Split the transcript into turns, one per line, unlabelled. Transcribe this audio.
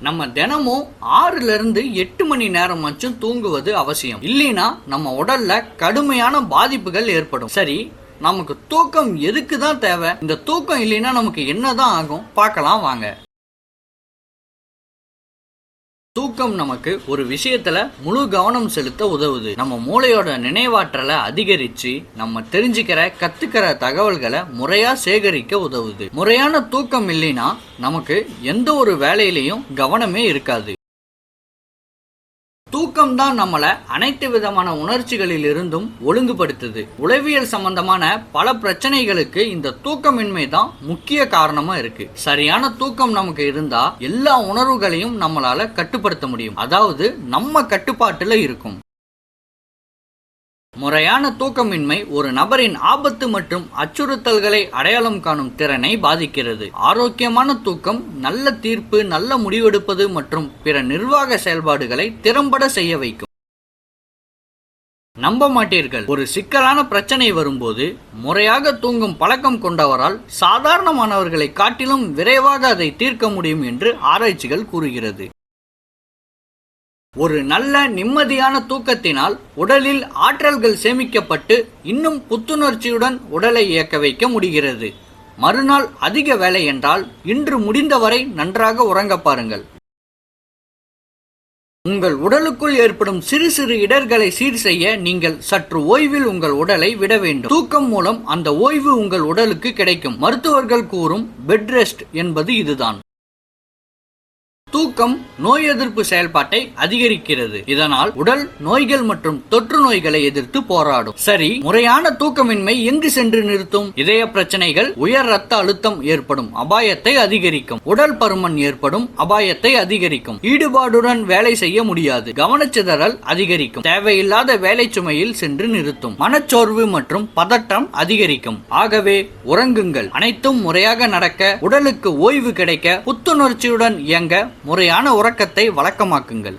நம்ம தினமும் ஆறுல இருந்து எட்டு மணி நேரமாச்சும் தூங்குவது அவசியம். இல்லைனா நம்ம உடல்ல கடுமையான பாதிப்புகள் ஏற்படும். சரி நமக்கு தூக்கம் எதுக்கு தான் தேவை? இந்த தூக்கம் இல்லைன்னா நமக்கு என்னதான் ஆகும்? பார்க்கலாம் வாங்க. தூக்கம் நமக்கு ஒரு விஷயத்துல முழு கவனம் செலுத்த உதவுது. நம்ம மூளையோட நினைவாற்றலை அதிகரிச்சு நம்ம தெரிஞ்சுக்கிற கத்துக்கிற தகவல்களை முறையா சேகரிக்க உதவுது. முறையான தூக்கம் இல்லைன்னா நமக்கு எந்த ஒரு வேலையிலையும் கவனமே இருக்காது. தூக்கம் தான் நம்மள அனைத்து விதமான உணர்ச்சிகளில் இருந்தும் ஒழுங்குபடுத்துது. உளவியல் சம்பந்தமான பல பிரச்சனைகளுக்கு இந்த தூக்கமின்மை தான் முக்கிய காரணமா இருக்கு. சரியான தூக்கம் நமக்கு இருந்தா எல்லா உணர்வுகளையும் நம்மளால கட்டுப்படுத்த முடியும். அதாவது நம்ம கட்டுப்பாட்டுல இருக்கும். முறையான தூக்கமின்மை ஒரு நபரின் ஆபத்து மற்றும் அச்சுறுத்தல்களை அடையாளம் காணும் திறனை பாதிக்கிறது. ஆரோக்கியமான தூக்கம் நல்ல தீர்ப்பு நல்ல முடிவெடுப்பது மற்றும் பிற நிர்வாக செயல்பாடுகளை திறம்பட செய்ய வைக்கும். நம்ப மாட்டீர்கள். ஒரு சிக்கலான பிரச்சனை வரும்போது முறையாக தூங்கும் பழக்கம் கொண்டவரால் சாதாரணமானவர்களை காட்டிலும் விரைவாக அதை தீர்க்க முடியும் என்று ஆராய்ச்சிகள் கூறுகிறது. ஒரு நல்ல நிம்மதியான தூக்கத்தினால் உடலில் ஆற்றல்கள் சேமிக்கப்பட்டு இன்னும் புத்துணர்ச்சியுடன் உடலை இயக்க வைக்க முடிகிறது. மறுநாள் அதிக வேலை என்றால் இன்று முடிந்தவரை நன்றாக உறங்க பாருங்கள். உங்கள் உடலுக்குள் ஏற்படும் சிறு சிறு இடர்களை சீர் செய்ய நீங்கள் சற்று ஓய்வில் உங்கள் உடலை விட வேண்டும். தூக்கம் மூலம் அந்த ஓய்வு உங்கள் உடலுக்கு கிடைக்கும். மருத்துவர்கள் கூறும் பெட் ரெஸ்ட் என்பது இதுதான். தூக்கம் நோய் எதிர்ப்பு செயல்பாட்டை அதிகரிக்கிறது. இதனால் உடல் நோய்கள் மற்றும் தொற்று நோய்களை எதிர்த்து போராடும். சரி முறையான தூக்கமின்மை எங்கு சென்று நிறுத்தும்? இதய பிரச்சனைகள் உயர் ரத்த அழுத்தம் ஏற்படும் அபாயத்தை அதிகரிக்கும். உடல் பருமன் ஏற்படும் அபாயத்தை அதிகரிக்கும். ஈடுபாடுடன் வேலை செய்ய முடியாது. கவனச்சிதறல் அதிகரிக்கும். தேவையில்லாத வேலை சுமையில் சென்று நிறுத்தும். மனச்சோர்வு மற்றும் பதட்டம் அதிகரிக்கும். ஆகவே உறங்குங்கள். அனைத்தும் முறையாக நடக்க உடலுக்கு ஓய்வு கிடைக்க புத்துணர்ச்சியுடன் இயங்க முறையான உறக்கத்தை வழக்கமாக்குங்கள்.